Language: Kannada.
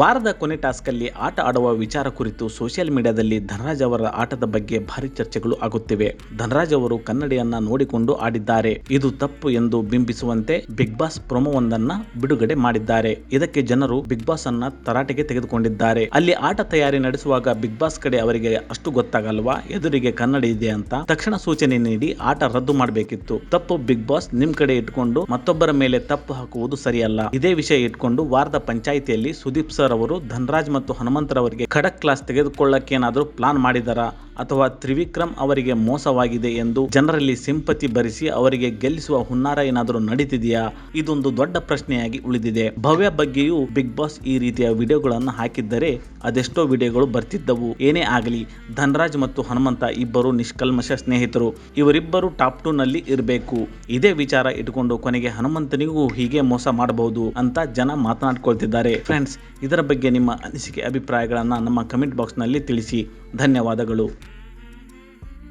ವಾರದ ಕೊನೆ ಟಾಸ್ಕಲ್ಲಿ ಆಟ ಆಡುವ ವಿಚಾರ ಕುರಿತು ಸೋಷಿಯಲ್ ಮೀಡಿಯಾದಲ್ಲಿ ಧನರಾಜ್ ಅವರ ಆಟದ ಬಗ್ಗೆ ಭಾರಿ ಚರ್ಚೆಗಳು ಆಗುತ್ತಿವೆ. ಧನರಾಜ್ ಅವರು ಕನ್ನಡಿಯನ್ನ ನೋಡಿಕೊಂಡು ಆಡಿದ್ದಾರೆ. ಇದು ತಪ್ಪು ಎಂದು ಬಿಂಬಿಸುವಂತೆ ಬಿಗ್ ಬಾಸ್ ಪ್ರೊಮೋವೊಂದನ್ನ ಬಿಡುಗಡೆ ಮಾಡಿದ್ದಾರೆ. ಇದಕ್ಕೆ ಜನರು ಬಿಗ್ ಬಾಸ್ ಅನ್ನ ತರಾಟೆಗೆ ತೆಗೆದುಕೊಂಡಿದ್ದಾರೆ. ಅಲ್ಲಿ ಆಟ ತಯಾರಿ ನಡೆಸುವಾಗ ಬಿಗ್ ಬಾಸ್ ಕಡೆ ಅವರಿಗೆ ಅಷ್ಟು ಗೊತ್ತಾಗಲ್ವಾ? ಎದುರಿಗೆ ಕನ್ನಡಿ ಇದೆ ಅಂತ ತಕ್ಷಣ ಸೂಚನೆ ನೀಡಿ ಆಟ ರದ್ದು ಮಾಡಬೇಕಿತ್ತು. ತಪ್ಪು ಬಿಗ್ ಬಾಸ್ ನಿಮ್ ಕಡೆ ಇಟ್ಕೊಂಡು ಮತ್ತೊಬ್ಬರ ಮೇಲೆ ತಪ್ಪು ಹಾಕುವುದು ಸರಿಯಲ್ಲ. ಇದೇ ವಿಷಯ ಇಟ್ಕೊಂಡು ವಾರದ ಪಂಚಾಯಿತಿಯಲ್ಲಿ ಸುದೀಪ್ ಸರ್ ಅವರು ಧನರಾಜ್ ಮತ್ತು ಹನುಮಂತರವರಿಗೆ ಖಡಕ್ ಕ್ಲಾಸ್ ತೆಗೆದುಕೊಳ್ಳಕ್ಕೇನಾದ್ರೂ ಪ್ಲಾನ್ ಮಾಡಿದರಾ ಅಥವಾ ತ್ರಿವಿಕ್ರಮ್ ಅವರಿಗೆ ಮೋಸವಾಗಿದೆ ಎಂದು ಜನರಲ್ಲಿ ಸಿಂಪತಿ ಭರಿಸಿ ಅವರಿಗೆ ಗೆಲ್ಲಿಸುವ ಹುನ್ನಾರ ಏನಾದರೂ ನಡೀತಿದೆಯಾ? ಇದೊಂದು ದೊಡ್ಡ ಪ್ರಶ್ನೆಯಾಗಿ ಉಳಿದಿದೆ. ಭವ್ಯ ಬಗ್ಗೆಯೂ ಬಿಗ್ ಬಾಸ್ ಈ ರೀತಿಯ ವಿಡಿಯೋಗಳನ್ನು ಹಾಕಿದ್ದರೆ ಅದೆಷ್ಟೋ ವಿಡಿಯೋಗಳು ಬರ್ತಿದ್ದವು. ಏನೇ ಆಗಲಿ, ಧನರಾಜ್ ಮತ್ತು ಹನುಮಂತ ಇಬ್ಬರು ನಿಷ್ಕಲ್ಮಶ ಸ್ನೇಹಿತರು. ಇವರಿಬ್ಬರು ಟಾಪ್ ಟೂ ನಲ್ಲಿ ಇರಬೇಕು. ಇದೇ ವಿಚಾರ ಇಟ್ಕೊಂಡು ಕೊನೆಗೆ ಹನುಮಂತನಿಗೂ ಹೀಗೆ ಮೋಸ ಮಾಡಬಹುದು ಅಂತ ಜನ ಮಾತನಾಡ್ಕೊಳ್ತಿದ್ದಾರೆ. ಫ್ರೆಂಡ್ಸ್ ಇದರ ಬಗ್ಗೆ ನಿಮ್ಮ ಅನಿಸಿಕೆ, ಅಭಿಪ್ರಾಯಗಳನ್ನು ನಮ್ಮ ಕಮೆಂಟ್ ಬಾಕ್ಸ್ನಲ್ಲಿ ತಿಳಿಸಿ. ಧನ್ಯವಾದಗಳು.